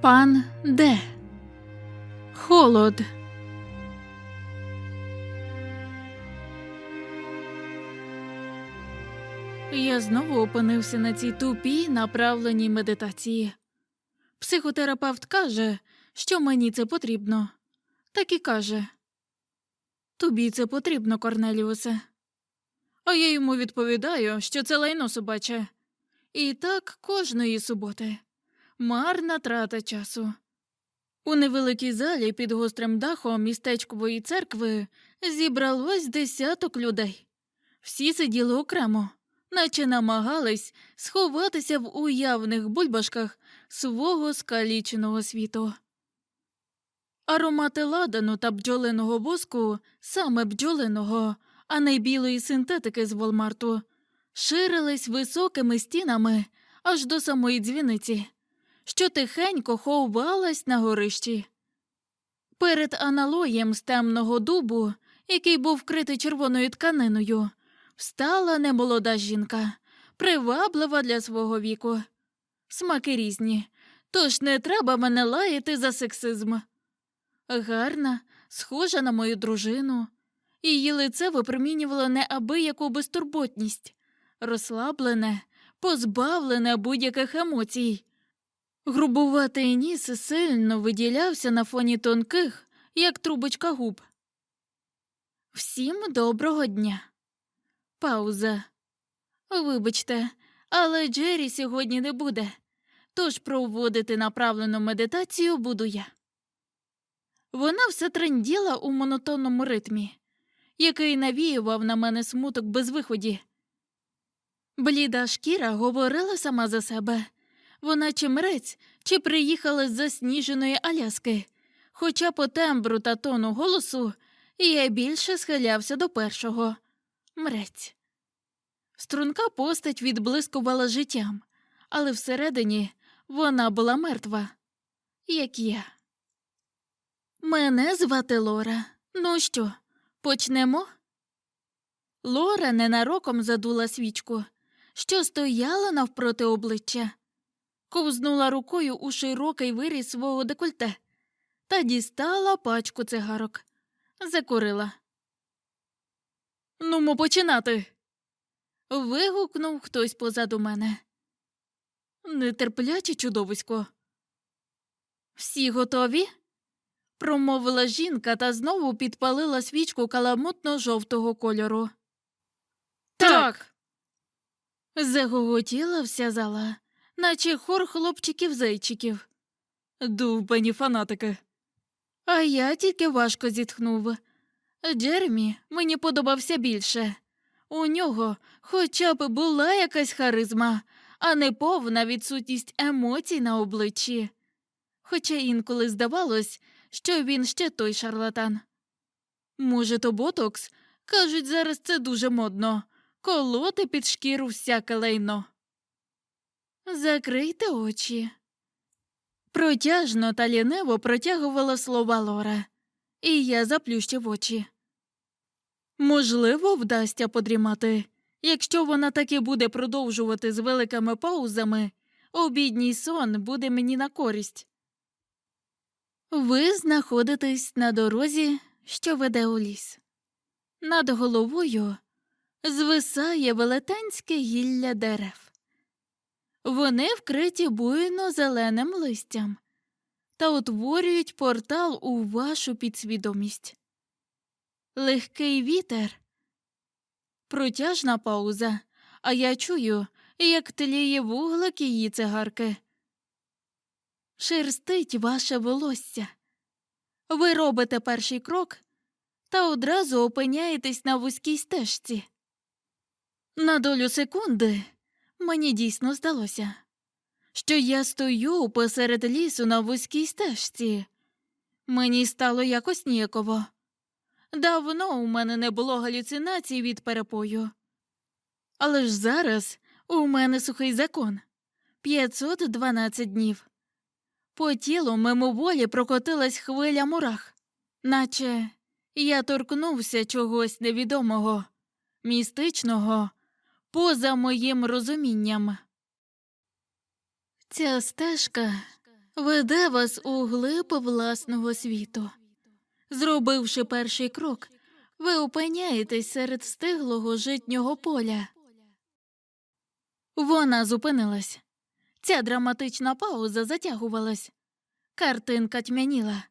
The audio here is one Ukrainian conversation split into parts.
Пан Де. Холод. Я знову опинився на цій тупій направленій медитації. Психотерапевт каже, що мені це потрібно. Так і каже. Тобі це потрібно, Корнеліусе. А я йому відповідаю, що це лайно собаче. І так кожної суботи. Марна трата часу. У невеликій залі під гострим дахом містечкової церкви зібралось десяток людей. Всі сиділи окремо, наче намагались сховатися в уявних бульбашках свого скаліченого світу. Аромати ладану та бджолиного воску, саме бджолиного, а не білої синтетики з Волмарту, ширились високими стінами аж до самої дзвіниці, що тихенько ховбалась на горищі. Перед аналоєм з темного дубу, який був вкритий червоною тканиною, встала немолода жінка, приваблива для свого віку. Смаки різні, тож не треба мене лаяти за сексизм. Гарна, схожа на мою дружину. Її лице випромінювало неабияку безтурботність, розслаблене, позбавлене будь-яких емоцій. Грубуватий ніс сильно виділявся на фоні тонких, як трубочка губ. Всім доброго дня. Пауза. Вибачте, але Джері сьогодні не буде, тож проводити направлену медитацію буду я. Вона все тренділа у монотонному ритмі, який навіював на мене смуток без виході. Бліда шкіра говорила сама за себе. Вона чи мрець, чи приїхала з засніженої Аляски, хоча по тембру та тону голосу я більше схилявся до першого мрець. Струнка постать відблискувала життям, але всередині вона була мертва, як я. Мене звати Лора. Ну що, почнемо? Лора ненароком задула свічку, що стояла навпроти обличчя, ковзнула рукою у широкий виріз свого декольте та дістала пачку цигарок. Закурила. Нумо починати. Вигукнув хтось позаду мене. Нетерпляче чудовисько. Всі готові? промовила жінка та знову підпалила свічку каламутно жовтого кольору. Так. Загоготіла вся зала, наче хор хлопчиків-зайчиків. Довбані фанатики. А я тільки важко зітхнув. Джеремі мені подобався більше. У нього хоча б була якась харизма, а не повна відсутність емоцій на обличчі. Хоча інколи здавалось, що він ще той шарлатан. Може, то ботокс? Кажуть, зараз це дуже модно колоти під шкіру всяке лайно. Закрийте очі. Протяжно та лінево протягувала слова Лора, і я заплющив очі. Можливо, вдасться подрімати. Якщо вона таки буде продовжувати з великими паузами, обідній сон буде мені на користь. Ви знаходитесь на дорозі, що веде у ліс. Над головою звисає велетенське гілля дерев. Вони вкриті буйно зеленим листям та утворюють портал у вашу підсвідомість. Легкий вітер. Протяжна пауза, а я чую, як тліє вуглик її цигарки. Шерстить ваше волосся. Ви робите перший крок та одразу опиняєтесь на вузькій стежці. На долю секунди мені дійсно здалося, що я стою посеред лісу на вузькій стежці. Мені стало якось ніяково. Давно у мене не було галюцинацій від перепою. Але ж зараз у мене сухий закон 512 днів. По тілу мимоволі прокотилась хвиля мурах, наче я торкнувся чогось невідомого, містичного, поза моїм розумінням. Ця стежка веде вас у глиб власного світу. Зробивши перший крок, ви опиняєтесь серед стиглого житнього поля. Вона зупинилась. Ця драматична пауза затягувалась. Картинка тьмяніла,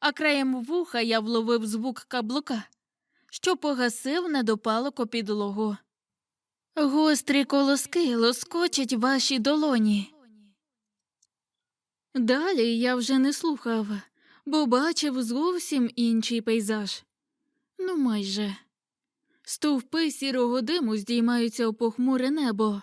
а краєм вуха я вловив звук каблука, що погасив недопалок у підлогу. Гострі колоски лоскочать ваші долоні. Далі я вже не слухав, бо бачив зовсім інший пейзаж. Ну, майже. Стовпи сірого диму здіймаються у похмуре небо,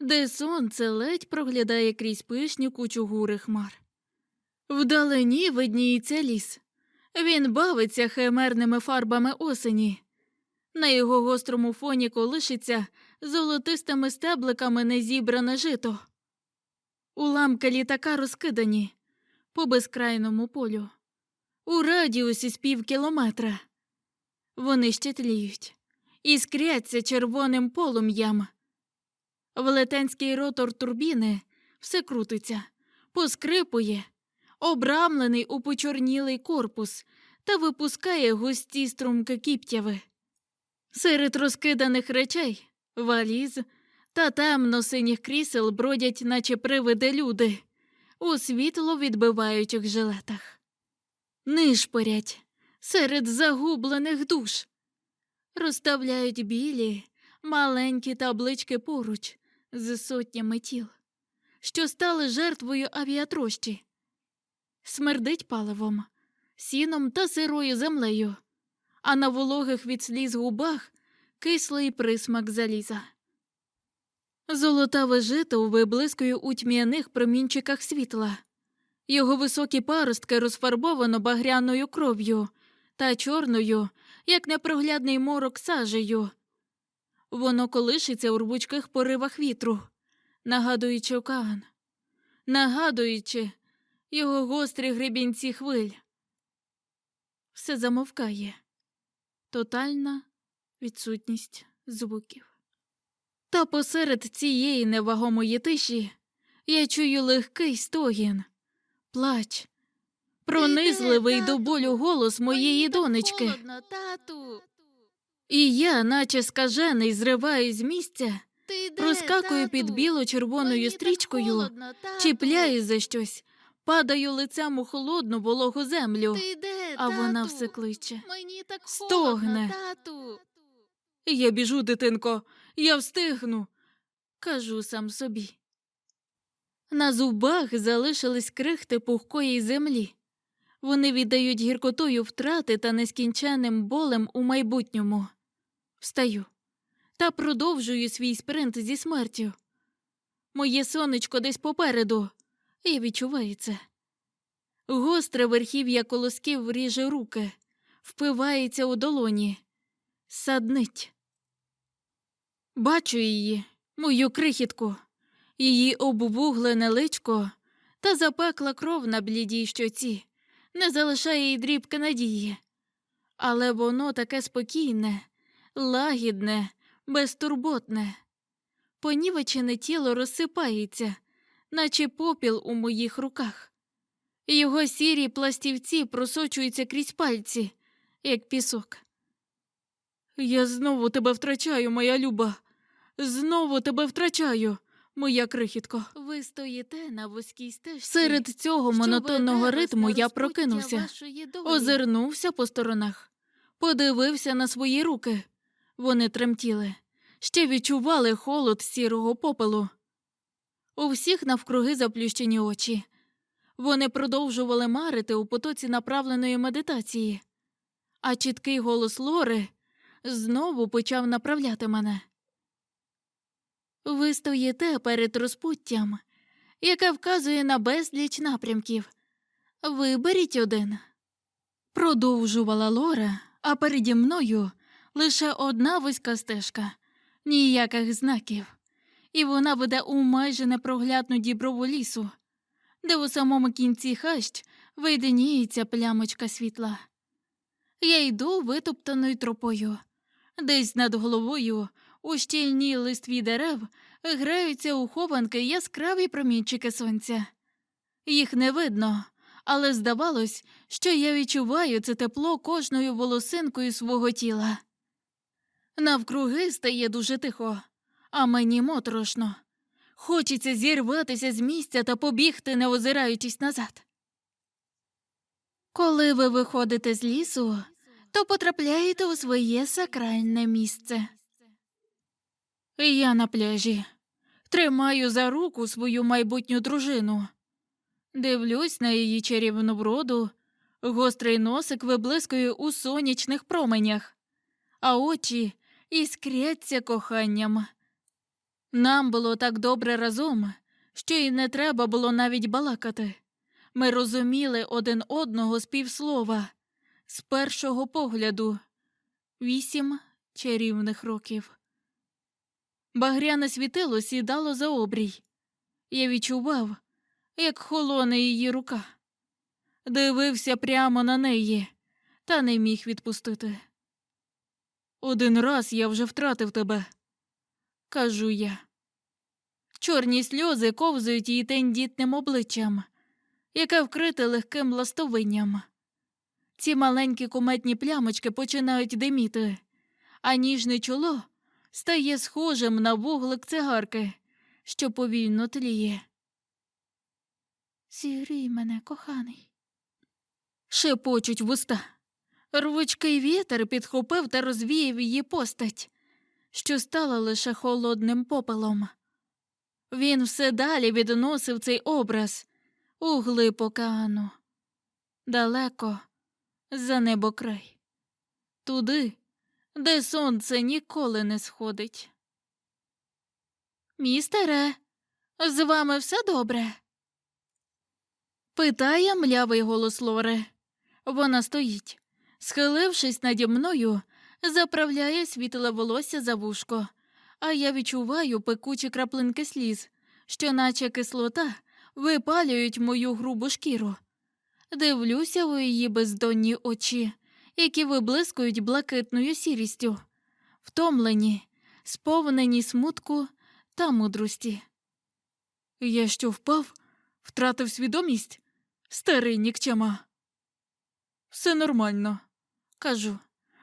де сонце ледь проглядає крізь пишні кучугури хмар. Вдалині видніється ліс. Він бавиться химерними фарбами осені. На його гострому фоні колишиться золотистими стебликами незібране жито. Уламки літака розкидані по безкрайному полю, у радіусі з пів кілометра. Вони ще тліють, іскряться червоним полум'ям. Велетенський ротор турбіни все крутиться, поскрипує, обрамлений у почорнілий корпус та випускає густі струмки кіптяви. Серед розкиданих речей валіз та темно-синіх крісел бродять, наче привиди люди, у світло відбиваючих жилетах. Нишпорять серед загублених душ, розставляють білі, маленькі таблички поруч з сотнями тіл, що стали жертвою авіатрощі. Смердить паливом, сіном та сирою землею, а на вологих від сліз губах кислий присмак заліза. Золотаве жито виблискує у тьмяних промінчиках світла. Його високі паростки розфарбовано багряною кров'ю та чорною, як непроглядний морок сажею. Воно колишиться у рвучких поривах вітру, нагадуючи океан, нагадуючи його гострі гребінці хвиль. Все замовкає. Тотальна відсутність звуків. Та посеред цієї невагомої тиші я чую легкий стогін, плач, пронизливий до болю голос моєї донечки. І я, наче скажений, зриваюсь з місця, розкакую під біло-червоною стрічкою, чіпляюсь за щось, падаю лицем у холодну вологу землю, а вона все кличе. Стогне. Я біжу, дитинко, я встигну, кажу сам собі. На зубах залишились крихти пухкої землі. Вони віддають гіркотою втрати та нескінченним болем у майбутньому. Встаю та продовжую свій спринт зі смертю. Моє сонечко десь попереду, я відчуваю це. Гостре верхів'я колосків ріже руки, впивається у долоні, саднить. Бачу її, мою крихітку, її обвуглене личко та запекла кров на блідій щоці, не залишає їй дрібки надії. Але воно таке спокійне, лагідне, безтурботне. Понівечене тіло розсипається, наче попіл у моїх руках. Його сірі пластівці просочуються крізь пальці, як пісок. Я знову тебе втрачаю, моя люба. Знову тебе втрачаю, моя крихітко. Ви стоїте на вузькій стежці. Серед цього монотонного ритму я прокинувся, озирнувся по сторонах, подивився на свої руки. Вони тремтіли, ще відчували холод сірого попелу. У всіх навкруги заплющені очі. Вони продовжували марити у потоці направленої медитації, а чіткий голос Лори знову почав направляти мене. Ви стоїте перед розпуттям, яке вказує на безліч напрямків. Виберіть один. Продовжувала Лора, а переді мною лише одна вузька стежка, ніяких знаків, і вона веде у майже непроглядну діброву лісу, де у самому кінці хащ виденіється плямочка світла. Я йду витоптаною тропою. Десь над головою, у щільній листві дерев, граються у хованки яскраві промінчики сонця. Їх не видно, але здавалось, що я відчуваю це тепло кожною волосинкою свого тіла. Навкруги стає дуже тихо, а мені моторошно. Хочеться зірватися з місця та побігти, не озираючись назад. Коли ви виходите з лісу, то потрапляєте у своє сакральне місце. Я на пляжі. Тримаю за руку свою майбутню дружину. Дивлюсь на її чарівну вроду, гострий носик виблискує у сонячних променях, а очі іскряться коханням. Нам було так добре разом, що й не треба було навіть балакати. Ми розуміли один одного з півслова, з першого погляду вісім чарівних років. Багряне світило сідало за обрій. Я відчував, як холоне її рука. Дивився прямо на неї, та не міг відпустити. Один раз я вже втратив тебе, кажу я. Чорні сльози ковзають її тендітним обличчям, яке вкрите легким ластовинням. Ці маленькі куметні плямочки починають диміти, а ніжне чоло стає схожим на вуглик цигарки, що повільно тліє. Зігрій мене, коханий. Шепочуть вуста. Рвучкий вітер підхопив та розвіяв її постать, що стала лише холодним попелом. Він все далі відносив цей образ у глиб океану, далеко за небокрай, туди, де сонце ніколи не сходить. Містере, з вами все добре? Питає млявий голос Лори. Вона стоїть, схилившись наді мною, заправляє світле волосся за вушко, а я відчуваю пекучі краплинки сліз, що, наче кислота, випалюють мою грубу шкіру. Дивлюся у її бездонні очі, які виблискують блакитною сірістю, втомлені, сповнені смутку та мудрості. Я що впав, втратив свідомість? Старий нікчема. Все нормально, кажу,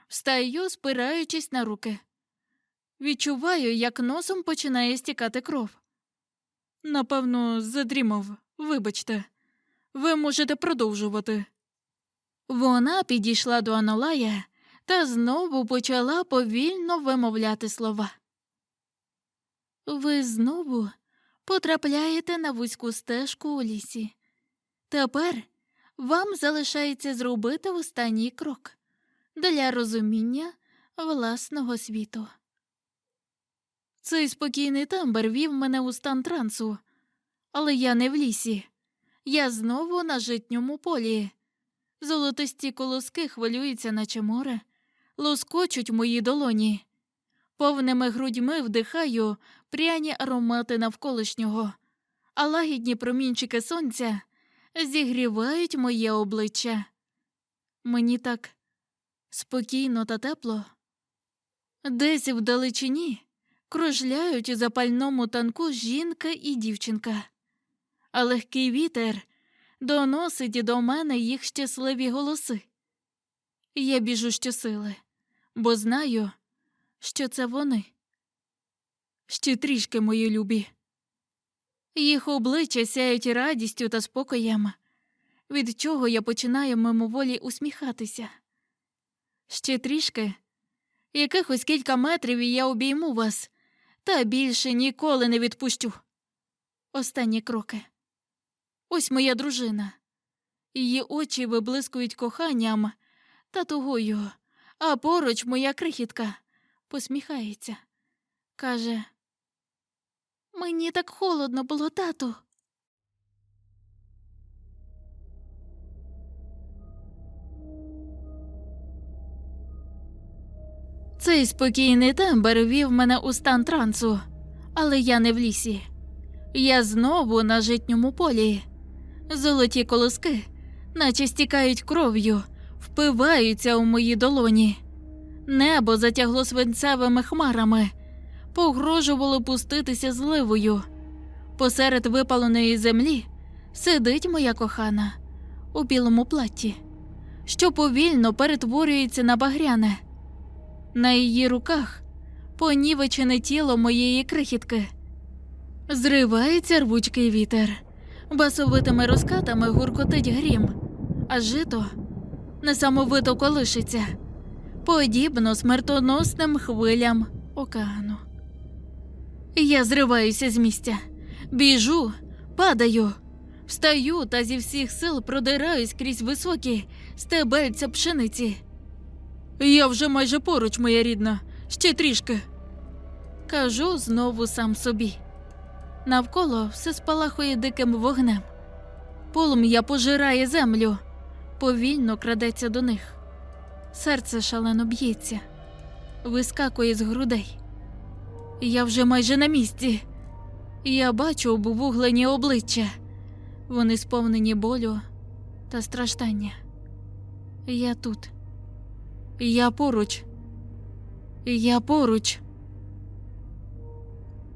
встаю, спираючись на руки. Відчуваю, як носом починає стікати кров. Напевно, задрімав, вибачте. Ви можете продовжувати. Вона підійшла до Аналая та знову почала повільно вимовляти слова. Ви знову потрапляєте на вузьку стежку у лісі. Тепер вам залишається зробити останній крок для розуміння власного світу. Цей спокійний тембр вів мене у стан трансу, але я не в лісі. Я знову на житньому полі. Золотисті колоски хвилюються, наче море, лоскочуть мої долоні. Повними грудьми вдихаю пряні аромати навколишнього, а лагідні промінчики сонця зігрівають моє обличчя. Мені так спокійно та тепло. Десь вдалечині кружляють у запальному танку жінка і дівчинка, а легкий вітер доносить до мене їх щасливі голоси. Я біжу щосили, бо знаю, що це вони. Ще трішки мої любі. Їх обличчя сяють радістю та спокоєм, від чого я починаю мимоволі усміхатися. Ще трішки, якихось кілька метрів і я обійму вас, та більше ніколи не відпущу. Останні кроки. Ось моя дружина. Її очі виблискують коханням та тугою, а поруч моя крихітка посміхається. Каже, мені так холодно було, тату. Цей спокійний тембр вів мене у стан трансу, але я не в лісі. Я знову на житньому полі. Золоті колоски, наче стікають кров'ю, впиваються у мої долоні. Небо затягло свинцевими хмарами, погрожувало пуститися зливою. Посеред випаленої землі сидить моя кохана у білому платті, що повільно перетворюється на багряне. На її руках понівечене тіло моєї крихітки. Зривається рвучкий вітер, басовитими розкатами гуркотить грім, а жито несамовито колишиться, подібно смертоносним хвилям океану. Я зриваюся з місця, біжу, падаю, встаю та зі всіх сил продираюсь крізь високі стебельця пшениці. Я вже майже поруч, моя рідна, ще трішки. Кажу знову сам собі. Навколо все спалахує диким вогнем. Полум'я пожирає землю, повільно крадеться до них. Серце шалено б'ється, вискакує з грудей. Я вже майже на місці. Я бачу обвуглені обличчя. Вони сповнені болю та страждання. Я тут. Я поруч. Я поруч.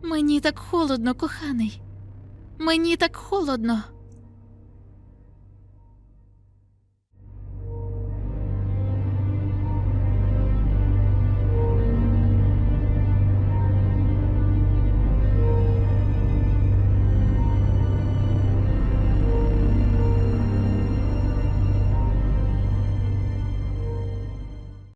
Мені так холодно, коханий. Мені так холодно.